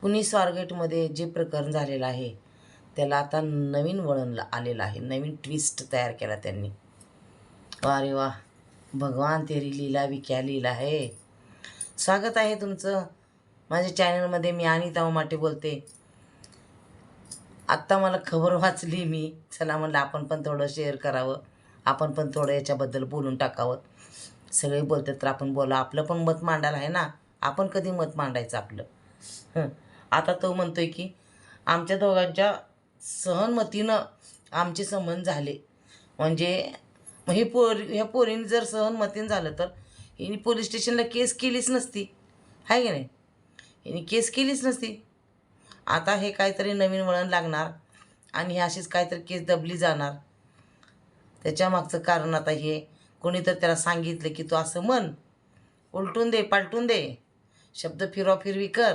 पुणे स्वारगेटमध्ये जे प्रकरण झालेलं आहे त्याला आता नवीन वळण ला- आलेलं आहे. नवीन ट्विस्ट तयार केला त्यांनी. अरे वा. भगवान तेरी लीला विक्या लीला आहे. स्वागत आहे तुमचं. माझ्या चॅनलमध्ये मी अनिता माटे बोलते. आत्ता मला खबर वाचली मी. चला म्हणलं आपण पण थोडं शेअर करावं. आपण पण थोडं याच्याबद्दल बोलून टाकावं. सगळे बोलतात तर आपण बोला. आपलं पण मत मांडायला आहे ना. आपण कधी मत मांडायचं आपलं? आता तो म्हणतोय की आमच्या दोघांच्या सहनमतीनं आमचे संबंध झाले. म्हणजे मग हे पोर ह्या पोरीने जर सहनमतीनं झालं तर हिने पोलीस स्टेशनला केस केलीच नसती. आहे की नाही? हिने केस केलीच नसती. आता हे काहीतरी नवीन वळण लागणार आणि हे अशीच काहीतरी केस दबली जाणार. त्याच्या मागचं कारण आता हे कोणी तर त्याला सांगितलं की तू असं म्हण. उलटून दे पालटून दे. शब्द फिरवा फिरवी कर.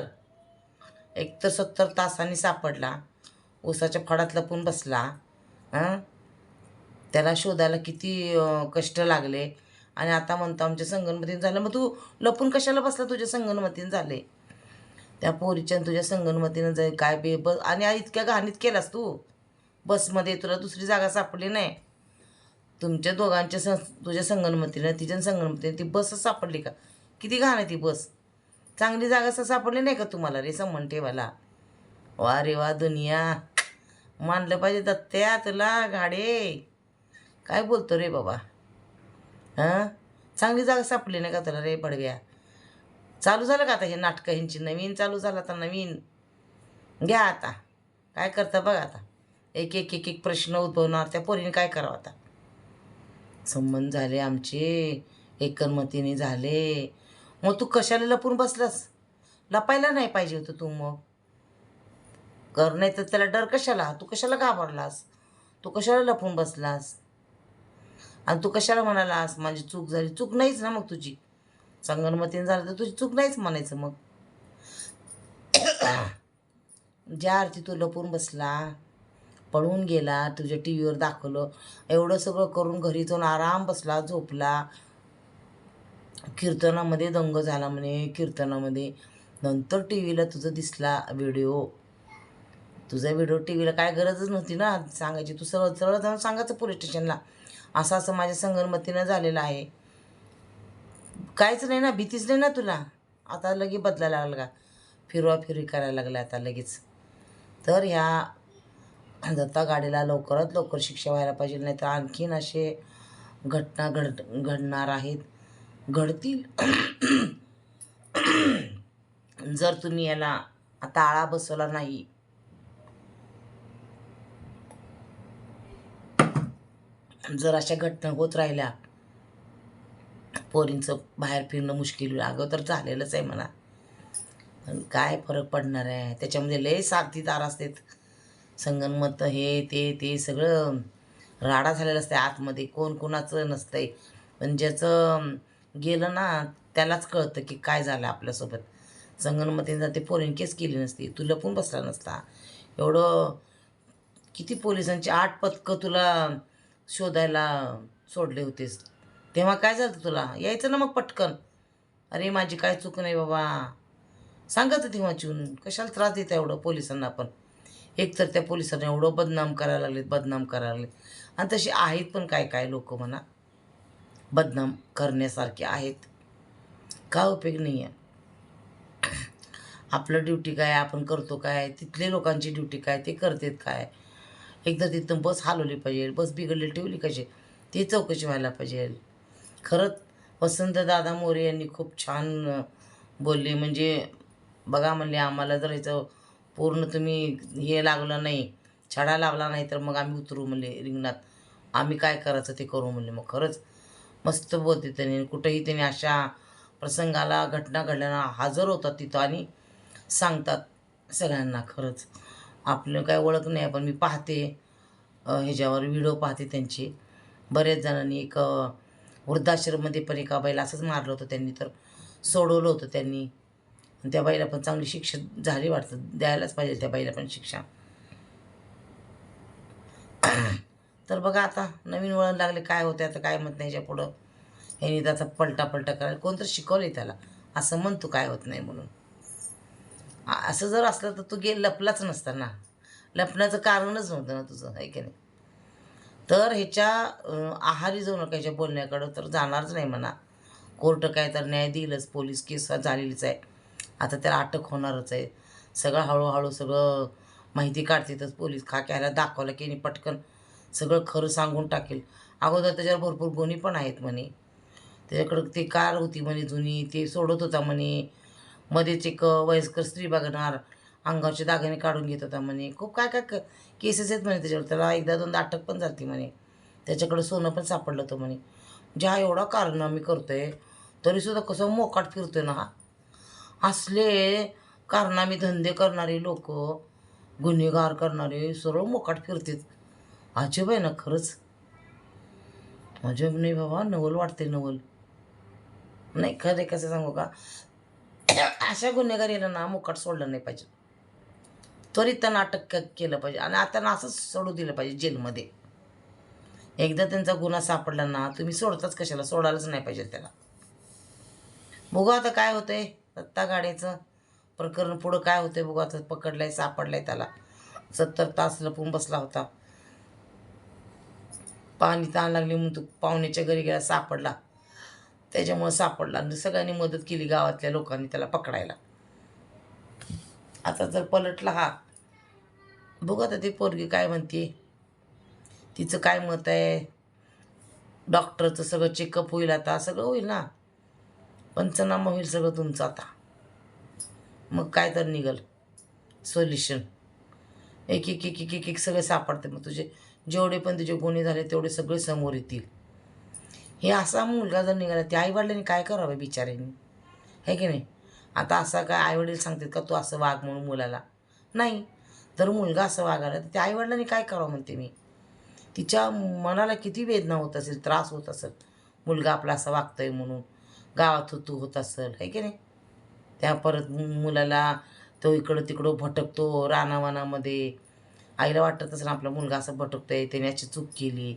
एक तर सत्तर तासांनी सापडला. ऊसाच्या फडात लपून बसला. हां? त्याला शोधायला किती कष्ट लागले. आणि आता म्हणतो आमच्या संगणमतीनं झालं. मग तू लपून कशाला बसला तुझ्या संगणमतीनं झाले? त्या पोरीच्या तुझ्या संगणमतीनं जाईल काय बे बस आणि इतक्या घाणीत केलास तू. बसमध्ये तुला दुसरी जागा सापडली नाही. तुमच्या दोघांच्या सं तुझ्या संगणमतीनं तिच्या संगणमतीनं ती बसच सापडली का? किती घाण आहे ती बस. चांगली जागा असं सापडली नाही का तुम्हाला रे संबंध ठेवायला? वा रे वा दुनिया. मानलं पाहिजे दत्त्या तुला गाडे. काय बोलतो रे बाबा? हां? चांगली जागा सापडली नाही का तुला रे पडव्या चालू झालं का आता हे नाटकं ह्यांची नवीन? चालू झालं आता नवीन. घ्या आता. काय करता बघा आता. एक एक एक एक प्रश्न उद्भवणार. त्या पोरीने काय करावं आता? संबंध झाले आमचे. एकरमतीने झाले. मग तू कशाला लपून बसलास? लपायला नाही पाहिजे होतं तू मग. कर नाही तर त्याला डर कशाला? तू कशाला घाबरलास? तू कशाला लपून बसलास? आणि तू कशाला म्हणालास माझी चूक झाली? चूक नाहीच ना मग तुझी. संगणमतीनं झालं तर तुझी चूक नाहीच म्हणायचं मग. ज्या अर्थी तू लपून बसला पळून गेला तुझ्या टी व्हीवर दाखवलं एवढं सगळं करून घरी जाऊन आराम बसला झोपला कीर्तनामध्ये दंग झाला म्हणे कीर्तनामध्ये. नंतर टी व्हीला तुझं दिसला व्हिडिओ. तुझा व्हिडिओ टी व्हीला काय गरजच नव्हती ना सांगायची. तू सरळ सरळ जाऊन सांगायचं पोलीस स्टेशनला. असं असं माझ्या संगनमतीनं झालेलं आहे. काहीच नाही ना भीतीच नाही ना तुला? आता लगे बदलायला लागला का? फिरवा फिरवी करायला लागला आता लगेच. तर ह्या दत्ता गाडीला लवकरात लवकर शिक्षा व्हायला पाहिजे नाही तर आणखीन असे घटना घड घडणार आहेत. घडतील. जर तुम्ही याला आता आळा बसवला नाही. जर अशा घटना होत राहिल्या पोरींचं बाहेर फिरणं मुश्किल अगोदर अगं तर झालेलंच आहे म्हणा. पण काय फरक पडणार आहे? त्याच्यामध्ये लय सारथी तार असतात. संगणमत हे ते ते सगळं राडा झालेलं असते आतमध्ये. कोण कोणाचं नसतंय. पण ज्याचं गेलं ना त्यालाच कळतं की काय झालं आपल्यासोबत. संगनमतीने जाते पोरीने केस केली नसती तू लपून बसला नसता. एवढं किती पोलिसांची आठ पथकं तुला शोधायला सोडले होतेस. तेव्हा काय झालं तुला? यायचं ना मग पटकन. अरे माझी काय चूक नाही बाबा. सांगत तेव्हा वाचून कशाला त्रास देता एवढं पोलिसांना पण एक तर त्या पोलिसांना एवढं बदनाम करायला लागलेत बदनाम करायला लागलेत. आणि तशी आहेत पण काय काय लोक म्हणा. बदनाम करण्यासारखे आहेत. का उपयोग नाही आहे आपलं ड्युटी काय आपण करतो काय तिथले लोकांची ड्युटी काय ते करतात काय? एकदा तिथं बस हलवली पाहिजे बस बिघडली ठेवली कशी? ती चौकशी व्हायला पाहिजे. खरंच वसंत दादा मोरे यांनी खूप छान बोलले. म्हणजे बघा म्हणले आम्हाला जर याचं पूर्ण तुम्ही हे लागलं नाही छडा लावला नाही तर मग आम्ही उतरू म्हणले रिंगणात. आम्ही काय करायचं ते करू म्हणले. मग खरंच मस्त बोलते त्यांनी. कुठंही त्यांनी अशा प्रसंगाला घटना घडल्यानं हजर होतात तिथं आणि सांगतात सगळ्यांना खरंच. आपलं काय ओळख नाही पण मी पाहते ह्याच्यावर व्हिडिओ पाहते त्यांचे. बऱ्याच जणांनी एक वृद्धाश्रममध्ये पण एका बाईला असंच मारलं होतं त्यांनी तर सोडवलं होतं त्यांनी. त्या बाईला पण चांगली शिक्षा झाली वाटतं. द्यायलाच पाहिजे त्या बाईला पण शिक्षा. तर बघा आता नवीन वळण लागले काय होते आता काय म्हणत नाही ह्याच्या पुढं. ह्यानी त्याचा पलटा पलटा करायला कोणतरी शिकवले त्याला. असं म्हणतो काय होत नाही म्हणून. असं जर असलं तर तू गे लपलाच नसता ना. लपण्याचं कारणच नव्हतं ना तुझं आहे की नाही? तर ह्याच्या आहारी जाऊ नका ह्याच्या बोलण्याकडं तर जाणारच नाही म्हणा. कोर्ट काय तर न्याय देईलच पोलीस केस झालेलीच आहे. आता त्याला अटक होणारच आहे. सगळं हळूहळू सगळं माहिती काढतीतच पोलीस खाक्याला दाखवलं की नाही पटकन. सगळं खरं सांगून टाकेल. अगोदर त्याच्यावर भरपूर गुन्हे पण आहेत म्हणे. त्याच्याकडं ती कार होती म्हणे जुनी ते सोडत होता म्हणे. मध्येच एक वयस्कर स्त्री बघणार अंगावचे दागिने काढून घेत होता म्हणे. खूप काय काय केसेस आहेत म्हणे त्याच्यावर. त्याला एकदा दोनदा अटक पण झाली म्हणे. त्याच्याकडं सोनं पण सापडलं होतं म्हणे. म्हणजे हा एवढा करतो आहे तरीसुद्धा कसं मोकाट फिरतोय ना हा? असले कारनामी धंदे करणारे लोक गुन्हेगार करणारे सर्व मोकाट फिरतात. अजब आहे ना खरंच. अजब नाही बाबा नवल वाटते नवल. नाही खरे कसं सांगू का? अशा गुन्हेगारीला ना मुकाट सोडलं नाही पाहिजे. त्वरित त्यांना अटक केलं पाहिजे. आणि आता ना असंच सोडू दिलं पाहिजे जेलमध्ये. एकदा त्यांचा गुन्हा सापडला ना तुम्ही सोडताच कशाला? सोडायलाच नाही पाहिजे त्याला. बघू आता काय होतंय दत्ता गाडीचं प्रकरण पुढं काय होतंय बघू आता. पकडलंय सापडलंय त्याला. सत्तर तास लपून बसला होता. पाणी ताण लागली म्हणून तो पाहुण्याच्या घरी गेला सापडला. त्याच्यामुळं सापडला आणि सगळ्यांनी मदत केली गावातल्या लोकांनी त्याला पकडायला. आता जर पलटला हा बघू आता ती पोरगी काय म्हणते तिचं काय मत आहे? डॉक्टरचं सगळं चेकअप होईल आता सगळं होईल ना. पंचनामा होईल सगळं तुमचं आता. मग काय तर निघल. सोल्युशन एक एक एक एक एक एक सगळे सापडते मग तुझे जेवढे पण त्याचे गुन्हे झाले तेवढे सगळे समोर येतील. हे असा मुलगा जर निघाला त्या आईवडिलांनी काय करावं बिचाऱ्यांनी? आहे की नाही? आता असा काय आईवडील सांगतात का तू असं वाग म्हणून मुलाला. नाही. तर मुलगा असं वागायला तर त्या आईवडिलांनी काय करावं म्हणते मी? तिच्या मनाला किती वेदना होत असेल त्रास होत असेल. मुलगा आपला असा वागतोय म्हणून. गावात तू होत असेल. आहे की नाही? त्या परत मुलाला तो इकडं तिकडं भटकतो रानावानामध्ये. आईला वाटत असेल आपला मुलगा असं भटकतोय त्याने याची चूक केली.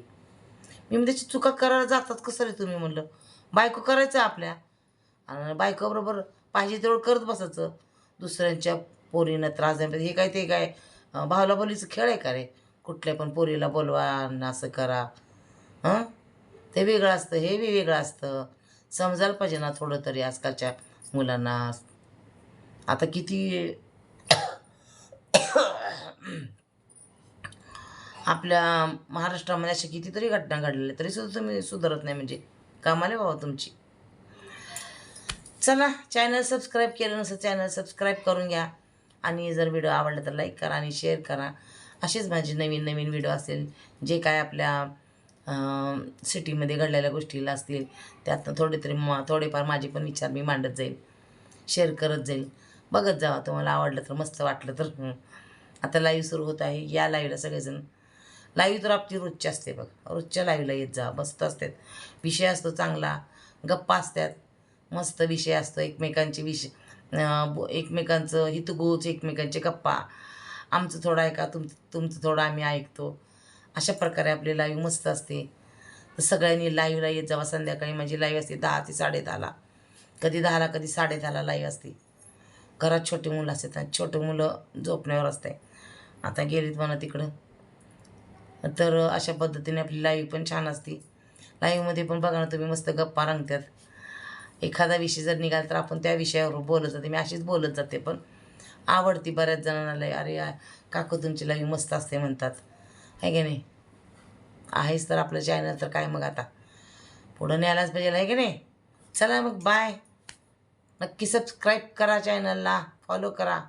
मी म्हणजे त्याची चुका करायला जातात कसं रे तुम्ही म्हणलं. बायको करायचं आपल्या. आणि बायकोबरोबर पाहिजे तेवढं करत बसायचं. दुसऱ्यांच्या पोरीनं त्रास द्यायला हे काय ते काय भावला बोलीचं खेळ आहे का रे? कुठल्या पण पोरीला बोलवा आणि असं करा. हां? ते वेगळं असतं हे बी वेगळं असतं. समजायला पाहिजे ना थोडं तरी आजकालच्या मुलांना. आता किती आपल्या महाराष्ट्रामध्ये अशा कितीतरी घटना घडलेल्या तरी सुद्धा तुम्ही सुधारत नाही म्हणजे. कामाले बाबा तुमची. चला चॅनल सबस्क्राईब केलं नसेल चॅनल सबस्क्राईब करून घ्या. आणि जर व्हिडिओ आवडला तर लाईक करा आणि शेअर करा. असेच माझे नवीन नवीन व्हिडिओ असेल जे काय आपल्या सिटीमध्ये घडलेल्या गोष्टीला असतील त्यातनं थोडे तरी मा थोडेफार माझे पण विचार मी मांडत जाईल. शेअर करत जाईल. बघत जावा तुम्हाला आवडलं तर मस्त वाटलं तर. आता लाईव्ह सुरू होत आहे. या लाईव्हला सगळेजण लाईव्ह तर आपली रोजची असते बघ. रोजच्या लाईव्हला येत जा. मस्त असतात. विषय असतो चांगला. गप्पा असतात. मस्त विषय असतो. एकमेकांचे विषय ब- एकमेकांचं हितगुज एकमेकांचे गप्पा. आमचं थोडं ऐका तुम तुमचं थोडं आम्ही ऐकतो. अशा प्रकारे आपली लाईव्ह मस्त असते. तर सगळ्यांनी लाईव्हला येत जावा. संध्याकाळी माझी लाईव्ह असते दहा ते साडेदहाला. कधी दहाला कधी साडेदहाला लाईव्ह असते. घरात छोटी मुलं असतात आणि छोटे मुलं झोपण्यावर असते आता गेलीत म्हणा तिकडं. तर अशा पद्धतीने आपली लाईव्ह पण छान असते. लाईव्हमध्ये पण बघा ना तुम्ही मस्त गप्पा रंगतात एखादा विषय जर निघाला तर आपण त्या विषयावर बोलत जाते. मी अशीच बोलत जाते पण आवडती बऱ्याच जणांना लय अरे काकू तुमची लाईव्ह मस्त असते म्हणतात. आहे की नाही? आहेच तर आपलं चॅनल तर काय मग आता? पुढं न्यायलाच पाहिजे आहे की नाही? चला मग बाय नक्की सबस्क्राईब करा चॅनलला फॉलो करा.